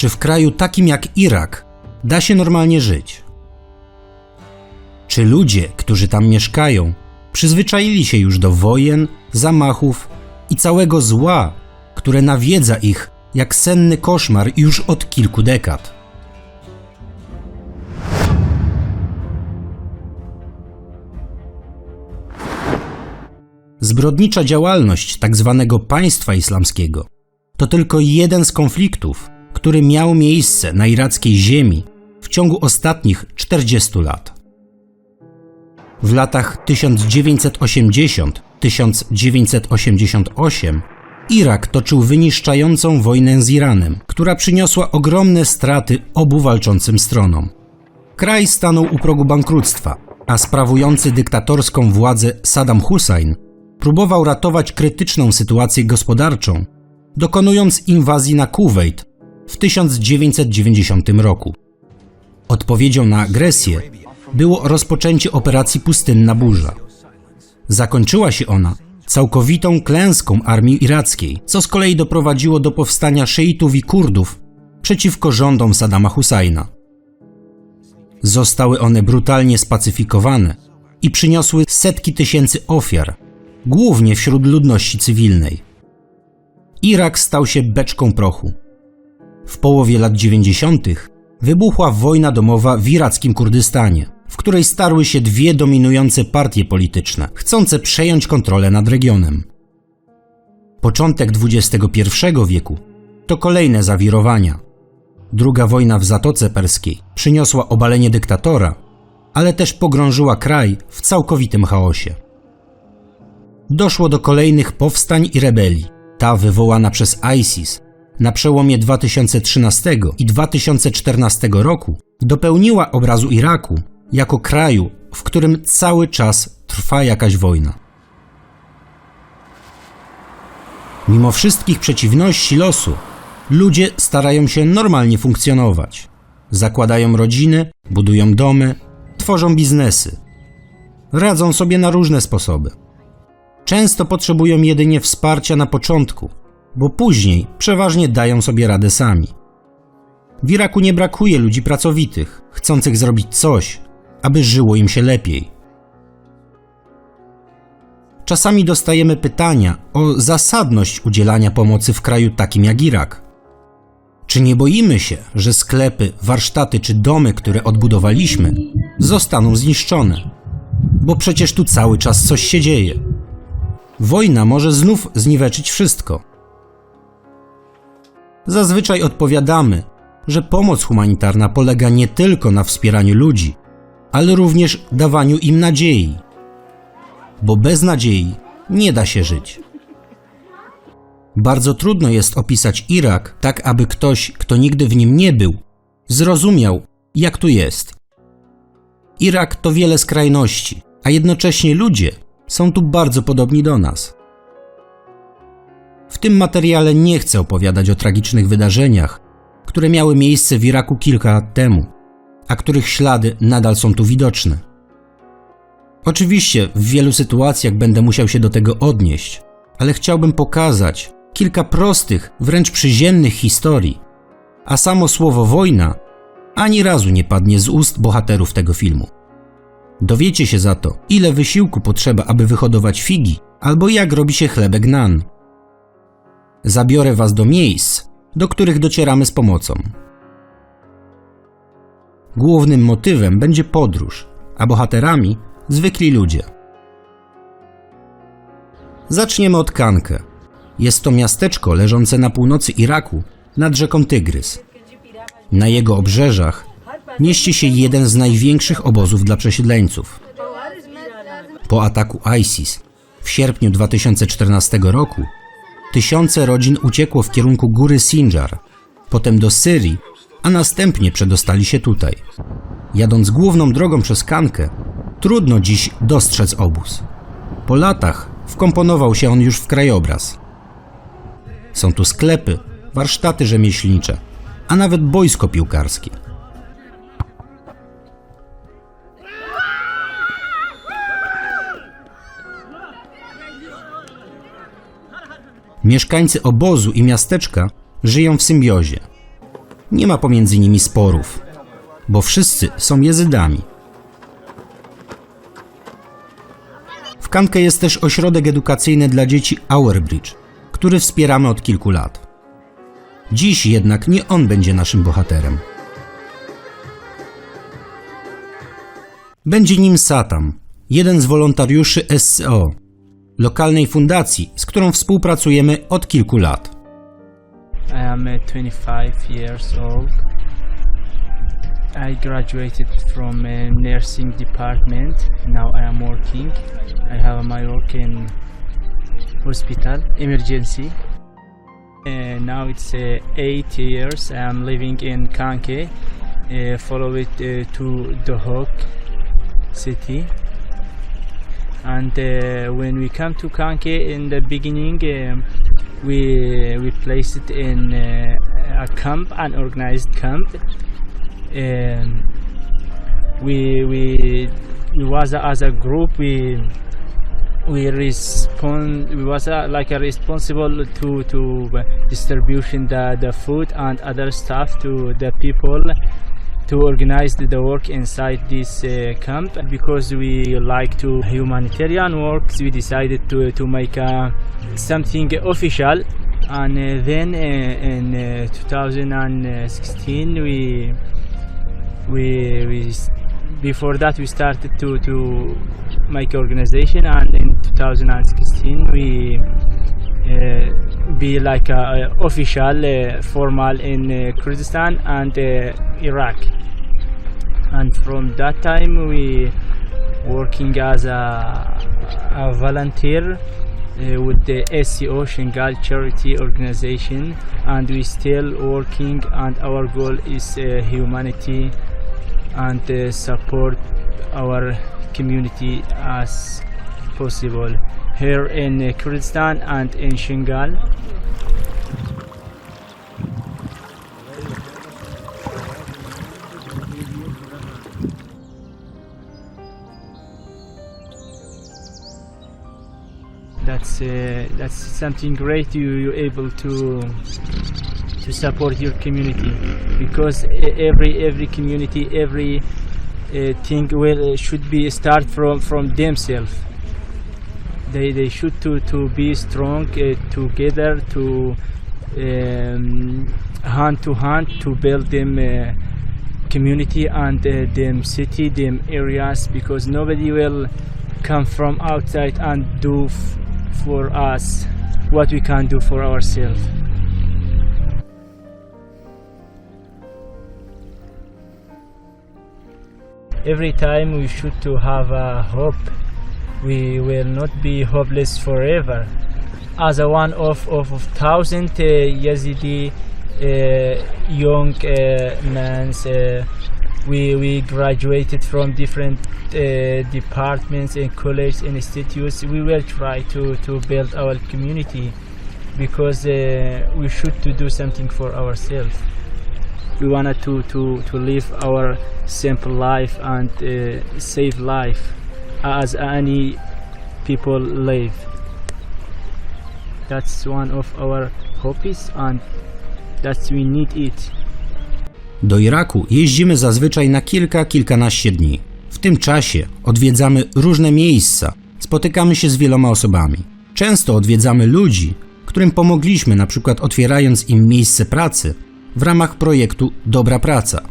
czy w kraju takim jak Irak da się normalnie żyć? Czy ludzie, którzy tam mieszkają, przyzwyczaili się już do wojen, zamachów i całego zła, które nawiedza ich jak senny koszmar już od kilku dekad? Zbrodnicza działalność tzw. państwa islamskiego to tylko jeden z konfliktów, który miał miejsce na irackiej ziemi w ciągu ostatnich 40 lat. W latach 1980-1988 Irak toczył wyniszczającą wojnę z Iranem, która przyniosła ogromne straty obu walczącym stronom. Kraj stanął u progu bankructwa, a sprawujący dyktatorską władzę Saddam Hussein próbował ratować krytyczną sytuację gospodarczą, dokonując inwazji na Kuwait w 1990 roku. Odpowiedzią na agresję było rozpoczęcie operacji Pustynna Burza. Zakończyła się ona całkowitą klęską armii irackiej, co z kolei doprowadziło do powstania szyitów i Kurdów przeciwko rządom Saddama Husajna. Zostały one brutalnie spacyfikowane i przyniosły setki tysięcy ofiar, głównie wśród ludności cywilnej. Irak stał się beczką prochu. W połowie lat 90. wybuchła wojna domowa w irackim Kurdystanie, w której starły się dwie dominujące partie polityczne, chcące przejąć kontrolę nad regionem. Początek XXI wieku to kolejne zawirowania. Druga wojna w Zatoce Perskiej przyniosła obalenie dyktatora, ale też pogrążyła kraj w całkowitym chaosie. Doszło do kolejnych powstań i rebelii. Ta wywołana przez ISIS na przełomie 2013 i 2014 roku dopełniła obrazu Iraku jako kraju, w którym cały czas trwa jakaś wojna. Mimo wszystkich przeciwności losu, ludzie starają się normalnie funkcjonować. Zakładają rodziny, budują domy, tworzą biznesy. Radzą sobie na różne sposoby. Często potrzebują jedynie wsparcia na początku, bo później przeważnie dają sobie radę sami. W Iraku nie brakuje ludzi pracowitych, chcących zrobić coś, aby żyło im się lepiej. Czasami dostajemy pytania o zasadność udzielania pomocy w kraju takim jak Irak. Czy nie boimy się, że sklepy, warsztaty czy domy, które odbudowaliśmy, zostaną zniszczone? Bo przecież tu cały czas coś się dzieje. Wojna może znów zniweczyć wszystko. Zazwyczaj odpowiadamy, że pomoc humanitarna polega nie tylko na wspieraniu ludzi, ale również dawaniu im nadziei. Bo bez nadziei nie da się żyć. Bardzo trudno jest opisać Irak tak, aby ktoś, kto nigdy w nim nie był, zrozumiał, jak tu jest. Irak to wiele skrajności, a jednocześnie ludzie są tu bardzo podobni do nas. W tym materiale nie chcę opowiadać o tragicznych wydarzeniach, które miały miejsce w Iraku kilka lat temu a których ślady nadal są tu widoczne. Oczywiście w wielu sytuacjach będę musiał się do tego odnieść, ale chciałbym pokazać kilka prostych, wręcz przyziemnych historii, a samo słowo wojna ani razu nie padnie z ust bohaterów tego filmu. Dowiecie się za to, ile wysiłku potrzeba, aby wyhodować figi, albo jak robi się chlebek nan. Zabiorę Was do miejsc, do których docieramy z pomocą. Głównym motywem będzie podróż, a bohaterami zwykli ludzie. Zaczniemy od Kankę. Jest to miasteczko leżące na północy Iraku nad rzeką Tygrys. Na jego obrzeżach mieści się jeden z największych obozów dla przesiedleńców. Po ataku ISIS w sierpniu 2014 roku tysiące rodzin uciekło w kierunku góry Sinjar, potem do Syrii a następnie przedostali się tutaj. Jadąc główną drogą przez Kankę, trudno dziś dostrzec obóz. Po latach wkomponował się on już w krajobraz. Są tu sklepy, warsztaty rzemieślnicze, a nawet boisko piłkarskie. Mieszkańcy obozu i miasteczka żyją w symbiozie. Nie ma pomiędzy nimi sporów, bo wszyscy są jezydami. W Kankę jest też ośrodek edukacyjny dla dzieci Auerbridge, który wspieramy od kilku lat. Dziś jednak nie on będzie naszym bohaterem. Będzie nim Satam, jeden z wolontariuszy SCO, lokalnej fundacji, z którą współpracujemy od kilku lat. I am uh, 25 years old. I graduated from uh, nursing department. Now I am working. I have my work in hospital emergency. Uh, now it's uh, eight years. I am living in Kanke. Uh, follow it uh, to Dohuk city. And uh, when we come to Kanke in the beginning, um, we we placed it in uh, a camp, an organized camp. Um, we we we was as a group we we respond we was a, like a responsible to to distribution the the food and other stuff to the people to organize the work inside this uh, camp. Because we like to humanitarian works we decided to to make a, something official. And uh, then uh, in uh, 2016 we we we before that we started to to make organization. And in 2016 we uh, be like a, a official uh, formal in uh, Kurdistan and uh, Iraq and from that time we working as a, a volunteer uh, with the SCO Shingal charity organization. And we still working and our goal is uh, humanity and uh, support our community as possible. Here in uh, Kurdistan and in Shingal that's uh, that's something great you you're able to to support your community. Because every every community every uh, thing will should be start from from themselves. They they should to to be strong uh, together to um, hand to hand to build them uh, community and uh, them city them areas. Because nobody will come from outside and do for us what we can do for ourselves. Every time we should to have a hope we will not be hopeless forever. As a one of of, of thousand uh, Yazidi uh, young uh, men we we graduated from different uh, departments and colleges and institutes. We will try to to build our community because uh, we should to do something for ourselves. We wanted to to to live our simple life and uh, save life as any people live. That's one of our hobbies and that we need it Do Iraku jeździmy zazwyczaj na kilka, kilkanaście dni. W tym czasie odwiedzamy różne miejsca, spotykamy się z wieloma osobami. Często odwiedzamy ludzi, którym pomogliśmy, na przykład otwierając im miejsce pracy w ramach projektu Dobra Praca.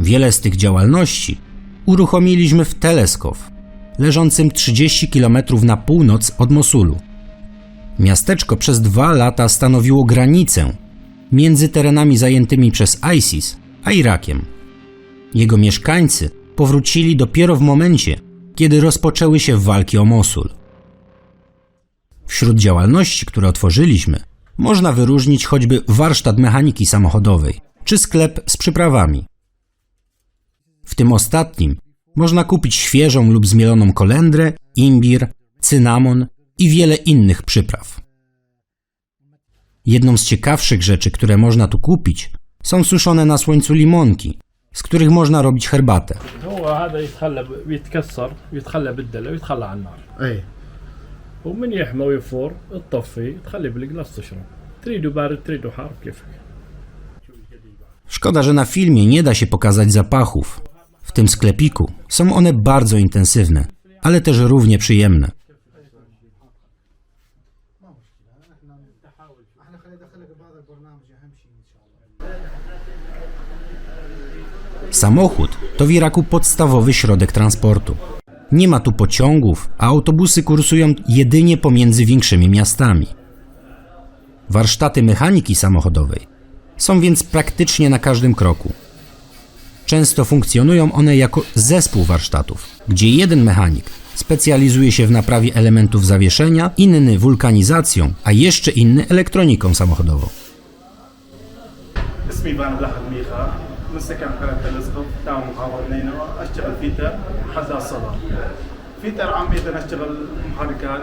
Wiele z tych działalności uruchomiliśmy w Teleskow, leżącym 30 km na północ od Mosulu. Miasteczko przez dwa lata stanowiło granicę między terenami zajętymi przez ISIS a Irakiem. Jego mieszkańcy powrócili dopiero w momencie, kiedy rozpoczęły się walki o Mosul. Wśród działalności, które otworzyliśmy, można wyróżnić choćby warsztat mechaniki samochodowej czy sklep z przyprawami. W tym ostatnim można kupić świeżą lub zmieloną kolendrę, imbir, cynamon i wiele innych przypraw. Jedną z ciekawszych rzeczy, które można tu kupić, są suszone na słońcu limonki, z których można robić herbatę. هو هذا يتخلى بيتكسر يتخلى بالدلة ويتخلى على النار اي ومن يحمى ويفور تطفيه تخليه بالقلاص تشرب تريده بارد تريده حار كيفك Szkoda, że na filmie nie da się pokazać zapachów. W tym sklepiku są one bardzo intensywne, ale też równie przyjemne. Samochód to w Iraku podstawowy środek transportu. Nie ma tu pociągów, a autobusy kursują jedynie pomiędzy większymi miastami. Warsztaty mechaniki samochodowej są więc praktycznie na każdym kroku. Często funkcjonują one jako zespół warsztatów, gdzie jeden mechanik specjalizuje się w naprawie elementów zawieszenia, inny wulkanizacją, a jeszcze inny elektroniką samochodową. قرية الاسقف تاو محافظة نينوى أشتغل فيتر حتى الصلاة فيتر عامة أشتغل محركات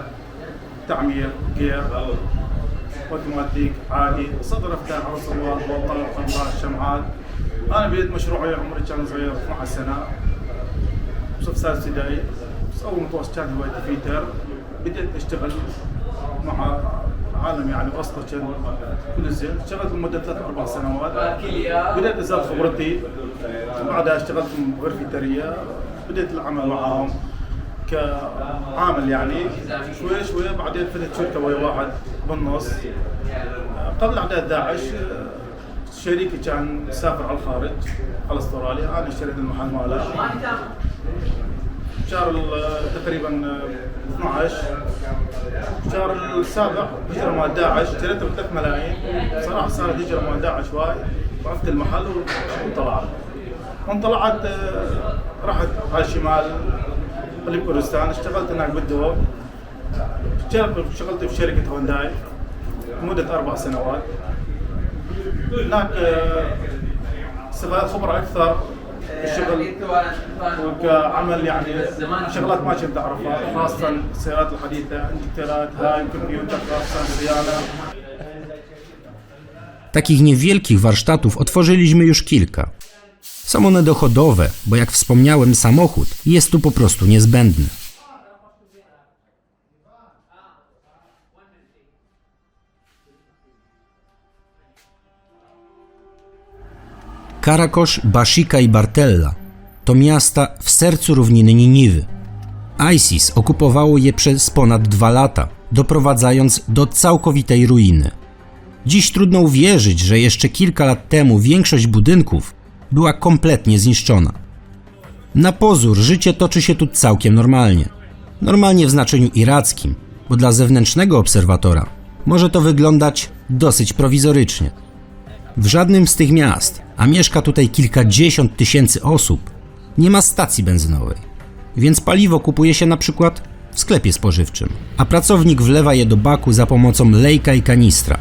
تعمير جير اوتوماتيك عادي. صدر افتح رسومات بوطات خضراء شمعات. أنا بديت مشروعي عمري كان صغير 12 سنة. صف سادس ابتدائي. بس أول متوسط كان هوايتي فيتر بديت أشتغل مع عالم يعني وسطه كان كل زين. اشتغلت لمدة ثلاث أربع سنوات. بديت ازداد خبرتي. بعدها اشتغلت بغرفه تريه بديت العمل معاهم كعامل يعني. شوي شوي بعدين فتحت شركة ويا واحد بالنص. قبل أعداد داعش شريكي كان سافر على الخارج على أستراليا. أنا اشتريت المحل ماله. شهر تقريبا 12 الشهر السابع هجرة مال داعش. اشتريته ب 3 ملايين. صراحة صارت هجرة مال داعش واي وقفت المحل وطلعت وانطلعت. آه، رحت على الشمال اللي بكردستان اشتغلت هناك بالدوب اشتغلت في شركة هونداي لمدة أربع سنوات. هناك آه، استفادت خبرة أكثر. بالشغل وكعمل يعني شغلات ما كنت اعرفها خاصه السيارات الحديثه انتكترات هاي كمبيوتر خاصه صيانه Takich niewielkich warsztatów otworzyliśmy już kilka. Są one dochodowe, bo jak wspomniałem, samochód jest tu po prostu niezbędny. Karakosz, Bashika i Bartella to miasta w sercu równiny Niniwy. ISIS okupowało je przez ponad dwa lata, doprowadzając do całkowitej ruiny. Dziś trudno uwierzyć, że jeszcze kilka lat temu większość budynków była kompletnie zniszczona. Na pozór życie toczy się tu całkiem normalnie. Normalnie w znaczeniu irackim, bo dla zewnętrznego obserwatora może to wyglądać dosyć prowizorycznie. W żadnym z tych miast, a mieszka tutaj kilkadziesiąt tysięcy osób, nie ma stacji benzynowej, więc paliwo kupuje się na przykład w sklepie spożywczym, a pracownik wlewa je do baku za pomocą lejka i kanistra.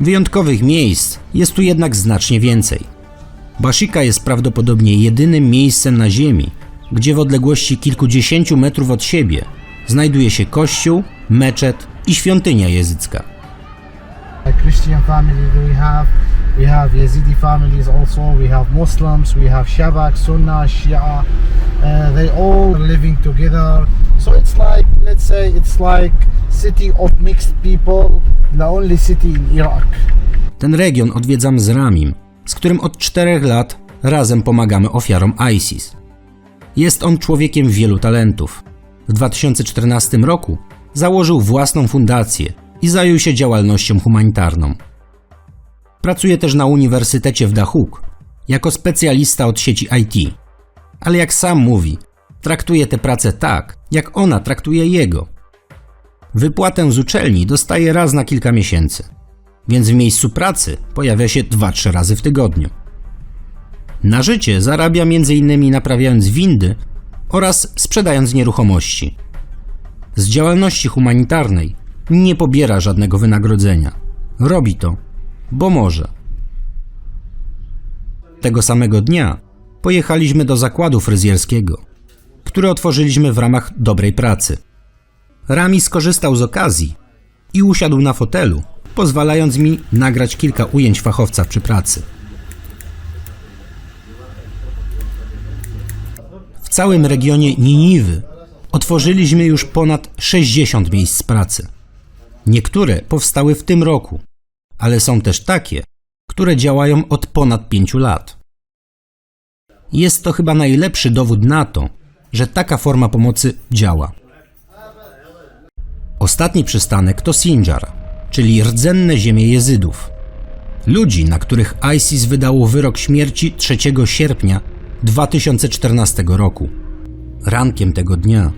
Wyjątkowych miejsc jest tu jednak znacznie więcej. Bashika jest prawdopodobnie jedynym miejscem na Ziemi, gdzie w odległości kilkudziesięciu metrów od siebie znajduje się kościół, meczet i świątynia jezycka. Christian family that we have. We have Yazidi families also. We have Muslims. We have Shabak, Sunnah, Shia. Uh, they all living together. So it's like, let's say, it's like city of mixed people. The only city in Iraq. Ten region odwiedzam z Ramim, z którym od czterech lat razem pomagamy ofiarom ISIS. Jest on człowiekiem wielu talentów. W 2014 roku założył własną fundację i zajął się działalnością humanitarną. Pracuje też na Uniwersytecie w Dachuk jako specjalista od sieci IT. Ale jak sam mówi, traktuje tę pracę tak, jak ona traktuje jego. Wypłatę z uczelni dostaje raz na kilka miesięcy więc w miejscu pracy pojawia się 2-3 razy w tygodniu. Na życie zarabia m.in. naprawiając windy oraz sprzedając nieruchomości. Z działalności humanitarnej nie pobiera żadnego wynagrodzenia. Robi to, bo może. Tego samego dnia pojechaliśmy do zakładu fryzjerskiego, który otworzyliśmy w ramach dobrej pracy. Rami skorzystał z okazji i usiadł na fotelu, pozwalając mi nagrać kilka ujęć fachowca przy pracy. W całym regionie Niniwy otworzyliśmy już ponad 60 miejsc pracy. Niektóre powstały w tym roku, ale są też takie, które działają od ponad pięciu lat. Jest to chyba najlepszy dowód na to, że taka forma pomocy działa. Ostatni przystanek to Sinjar, czyli rdzenne ziemie Jezydów. Ludzi, na których ISIS wydało wyrok śmierci 3 sierpnia 2014 roku. Rankiem tego dnia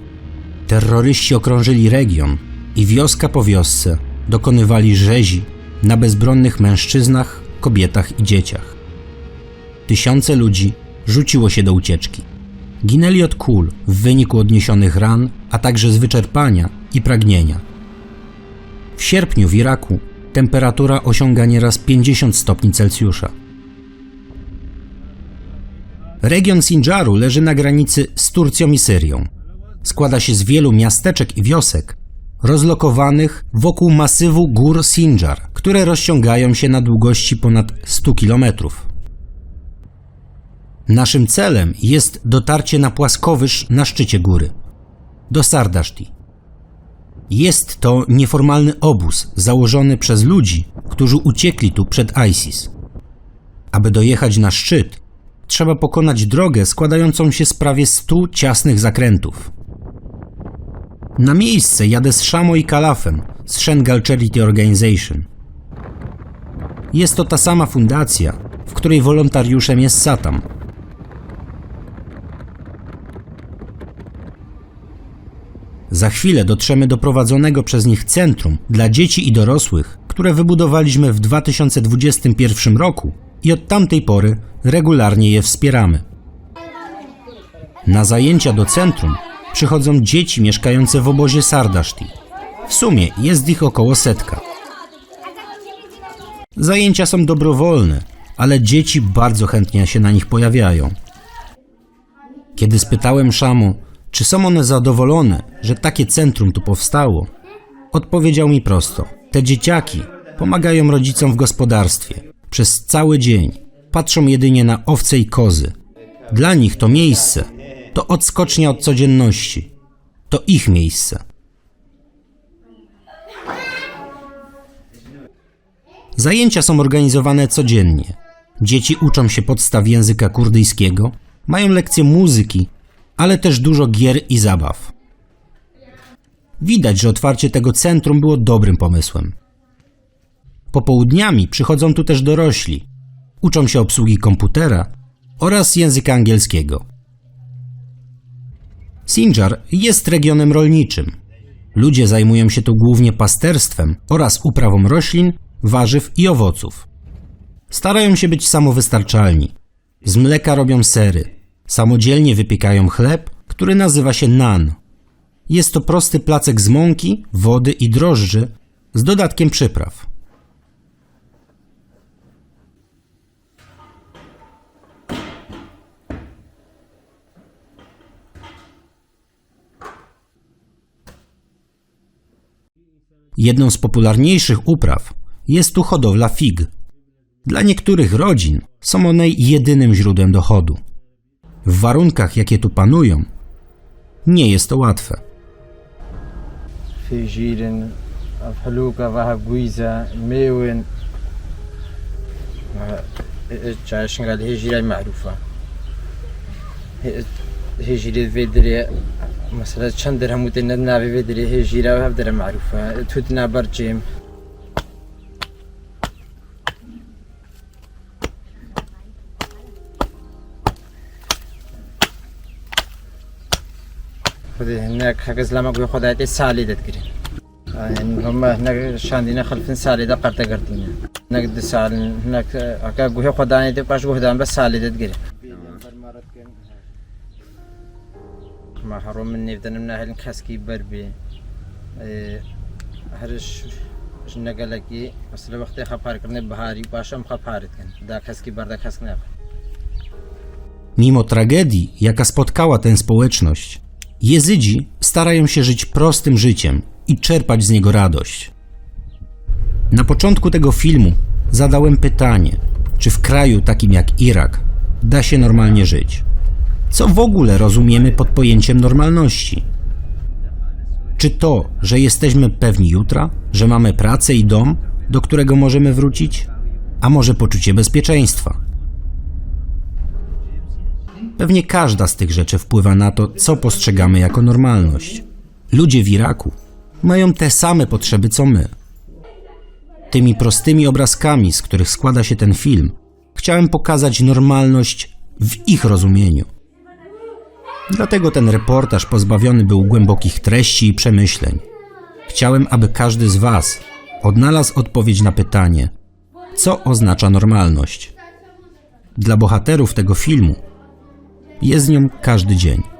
terroryści okrążyli region i wioska po wiosce dokonywali rzezi na bezbronnych mężczyznach, kobietach i dzieciach. Tysiące ludzi rzuciło się do ucieczki. Ginęli od kul w wyniku odniesionych ran, a także z wyczerpania i pragnienia. W sierpniu w Iraku temperatura osiąga nieraz 50 stopni Celsjusza. Region Sinjaru leży na granicy z Turcją i Syrią. Składa się z wielu miasteczek i wiosek rozlokowanych wokół masywu gór Sinjar, które rozciągają się na długości ponad 100 kilometrów. Naszym celem jest dotarcie na płaskowyż na szczycie góry, do Sardaszti. Jest to nieformalny obóz założony przez ludzi, którzy uciekli tu przed ISIS. Aby dojechać na szczyt, trzeba pokonać drogę składającą się z prawie 100 ciasnych zakrętów. Na miejsce jadę z Szamo i Kalafem z Shengal Charity Organization. Jest to ta sama fundacja, w której wolontariuszem jest Satam. Za chwilę dotrzemy do prowadzonego przez nich centrum dla dzieci i dorosłych, które wybudowaliśmy w 2021 roku i od tamtej pory regularnie je wspieramy. Na zajęcia do centrum przychodzą dzieci mieszkające w obozie Sardaszti. W sumie jest ich około setka. Zajęcia są dobrowolne, ale dzieci bardzo chętnie się na nich pojawiają. Kiedy spytałem Szamu, czy są one zadowolone, że takie centrum tu powstało, odpowiedział mi prosto: Te dzieciaki pomagają rodzicom w gospodarstwie przez cały dzień, patrzą jedynie na owce i kozy. Dla nich to miejsce to odskocznia od codzienności. To ich miejsce. Zajęcia są organizowane codziennie. Dzieci uczą się podstaw języka kurdyjskiego, mają lekcje muzyki, ale też dużo gier i zabaw. Widać, że otwarcie tego centrum było dobrym pomysłem. Popołudniami przychodzą tu też dorośli. Uczą się obsługi komputera oraz języka angielskiego. Sinjar jest regionem rolniczym. Ludzie zajmują się tu głównie pasterstwem oraz uprawą roślin, warzyw i owoców. Starają się być samowystarczalni. Z mleka robią sery. Samodzielnie wypiekają chleb, który nazywa się nan. Jest to prosty placek z mąki, wody i drożdży z dodatkiem przypraw. Jedną z popularniejszych upraw jest tu hodowla fig. Dla niektórych rodzin są one jedynym źródłem dochodu. W warunkach, jakie tu panują, nie jest to łatwe. في جيل في حلوقة فيها قويزة ميون عشان قال هي جيل معروفة هي جيل فيدري مثلا چند درهم متنا في فيدري هي جيل وها بدر معروفة تودنا برجيم خذي هناك حق لما قوي خذ هاتي سالي تذكري يعني هم هناك شاندينا خلف سالي دا قرطة قرطينا هناك دي سال هناك هكا قوي خذ اني دي باش قوي بس سالي تذكري ما mahrum nêvdenim nehelin keskî berbî hiriş ji negelekî mesela wextê xeparkirinê biharî paşam xepar dikin da keskî berde kesk nebe Mimo tragedii, jaka spotkała tę społeczność, Jezydzi starają się żyć prostym życiem i czerpać z niego radość. Na początku tego filmu zadałem pytanie, czy w kraju takim jak Irak da się normalnie żyć. Co w ogóle rozumiemy pod pojęciem normalności? Czy to, że jesteśmy pewni jutra, że mamy pracę i dom, do którego możemy wrócić? A może poczucie bezpieczeństwa? Pewnie każda z tych rzeczy wpływa na to, co postrzegamy jako normalność. Ludzie w Iraku mają te same potrzeby co my. Tymi prostymi obrazkami, z których składa się ten film, chciałem pokazać normalność w ich rozumieniu. Dlatego ten reportaż pozbawiony był głębokich treści i przemyśleń. Chciałem, aby każdy z Was odnalazł odpowiedź na pytanie, co oznacza normalność. Dla bohaterów tego filmu jest nią każdy dzień.